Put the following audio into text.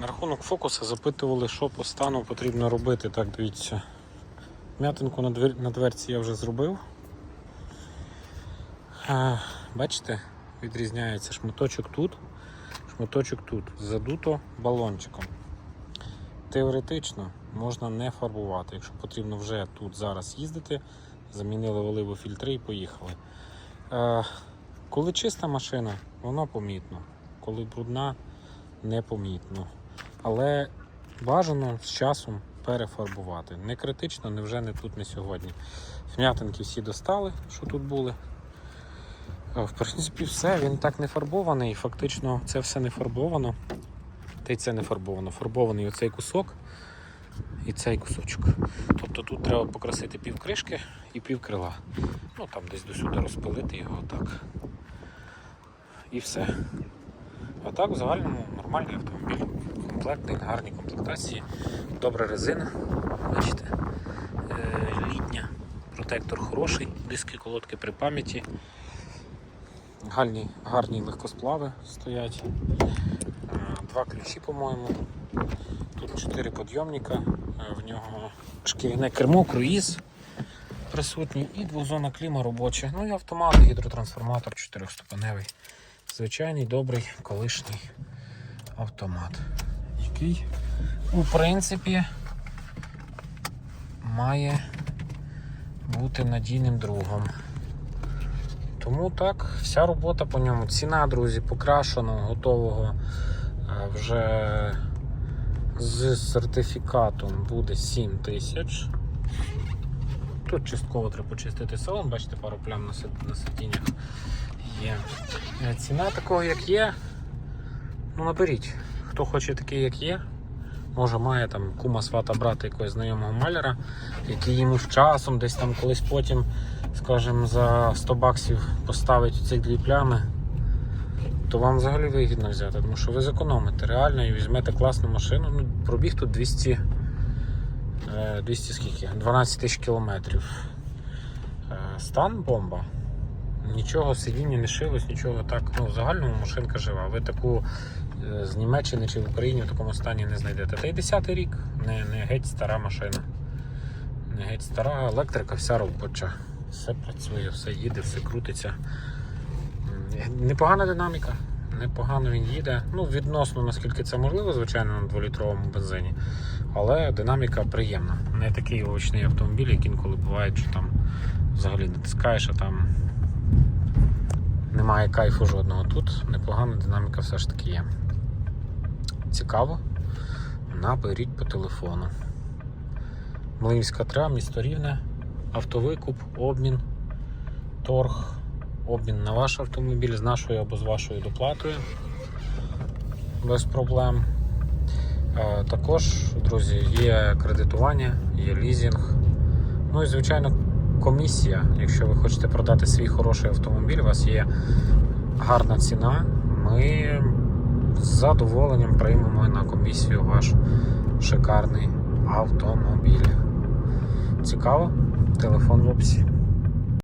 На рахунок фокуса запитували, що по стану потрібно робити. Так, дивіться. М'ятинку на, двер... на дверці я вже зробив. А, бачите, відрізняється шматочок тут, шматочок тут. Задуто балончиком. Теоретично можна не фарбувати. Якщо потрібно вже тут зараз їздити, замінили оливофільтри і поїхали. Е, коли чиста машина, воно помітно. Коли брудна, непомітно. Але бажано з часом перефарбувати. Не критично, не вже не тут, не сьогодні. Вм'ятинки всі достали, що тут були. Е, В принципі, все, він так не фарбований. Фактично, це все не фарбовано. Та й це не фарбовано. Фарбований оцей кусок і цей кусочок. Тобто тут треба покрасити пів кришки і пів крила. Ну там десь до сюди розпилити його так. І все. А так, в загальному нормальний автомобіль. Комплектний, гарні комплектації, добра резина. Бачите, е, літня, протектор хороший, диски, колодки при пам'яті. Гарні, гарні легкосплави стоять. Е, Два ключі, по-моєму. Тут чотири підйомника, е, в нього шкіряне кермо, круїз присутній і двозона кліма робоча. Ну і автомат, гідротрансформатор чотирьохступеневий. Звичайний добрий колишній автомат, який у принципі має бути надійним другом. Тому так, вся робота по ньому. Ціна, друзі, покрашеного, готового е, вже з сертифікатом буде 7 тисяч. Тут частково треба почистити салон, бачите, пару плям на сид- на сидіннях є. Е, Ціна такого, як є. Ну, наберіть. Хто хоче такий, як є. Може має там кума свата брата якогось знайомого маляра, який йому з часом, десь там колись потім, скажімо, за 100 баксів поставить ці дві плями, то вам взагалі вигідно взяти, тому що ви зекономите реально і візьмете класну машину. Ну, пробіг тут 200, е, 200 скільки? 12 тисяч кілометрів. Е, Стан бомба. Нічого сидіння не шилось, нічого так. Ну, в загальному машинка жива. Ви таку е, з Німеччини чи в Україні в такому стані не знайдете. Та й 10-й рік, не, не геть стара машина. Не геть стара, електрика вся робоча. Все працює, все їде, все крутиться. Непогана динаміка. Непогано він їде. Ну, відносно, наскільки це можливо, звичайно, на 2-літровому бензині. Але динаміка приємна. Не такий овочний автомобіль, як інколи буває, що там взагалі натискаєш, а там немає кайфу жодного. Тут непогана динаміка все ж таки є. Цікаво. Наберіть по телефону. Млинська 3, місто Рівне, автовикуп, обмін, торг, обмін на ваш автомобіль з нашою або з вашою доплатою. Без проблем. Е, Також, друзі, є кредитування, є лізінг. Ну і, звичайно, комісія. Якщо ви хочете продати свій хороший автомобіль, у вас є гарна ціна. Ми з задоволенням приймемо на комісію ваш шикарний автомобіль. Цікаво? Телефон в описі.